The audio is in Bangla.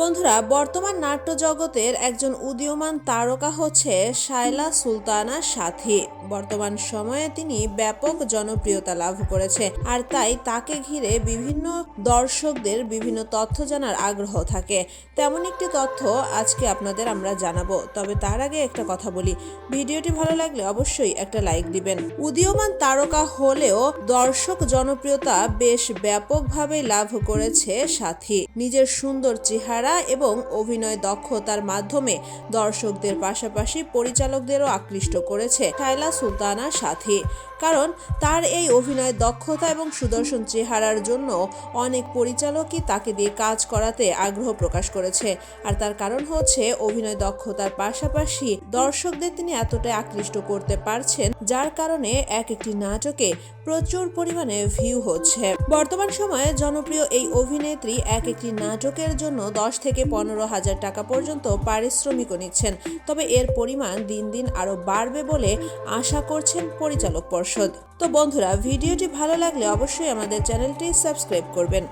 বন্ধুরা, বর্তমান নাট্য জগতের একজন উদীয়মান তারকা হচ্ছে শায়লা সুলতানা সাথী। বর্তমান সময়ে তিনি ব্যাপক জনপ্রিয়তা লাভ করেছে আর তাই তাকে ঘিরে বিভিন্ন দর্শকদের বিভিন্ন তথ্য জানার আগ্রহ থাকে। তেমন একটি তথ্য আজকে আপনাদের আমরা জানাব। তবে তার আগে একটা কথা বলি। ভিডিওটি ভালো লাগলে অবশ্যই একটা লাইক দিবেন। উদীয়মান তারকা হলেও দর্শক জনপ্রিয়তা বেশ ব্যাপকভাবে লাভ করেছে সাথী। নিজের সুন্দর চেহারা এবং অভিনয় দক্ষতার মাধ্যমে দর্শকদের পাশাপাশি পরিচালকদেরও আকৃষ্ট করেছে শায়লা সুলতানা সাথী। কারণ তার এই অভিনয় দক্ষতা এবং সুদর্শন চেহারার জন্য অনেক পরিচালকই তাকে দিয়ে কাজ করাতে আগ্রহ প্রকাশ করেছে। আর তার কারণ হচ্ছে অভিনয় দক্ষতার পাশাপাশি দর্শকদের তিনি এতটাই আকৃষ্ট করতে পারছেন, যার কারণে এক একটি নাটকে প্রচুর পরিমাণে ভিউ হচ্ছে। বর্তমান সময়ে জনপ্রিয় এই অভিনেত্রী এক একটি নাটকের জন্য দশ থেকে পনেরো হাজার টাকা পর্যন্ত পারিশ্রমিকও নিচ্ছেন। তবে এর পরিমাণ দিন দিন আরও বাড়বে বলে আশা করছেন পরিচালক পর্ষদ। তো বন্ধুরা, ভিডিওটি ভালো লাগলে অবশ্যই আমাদের চ্যানেলটি সাবস্ক্রাইব করবেন।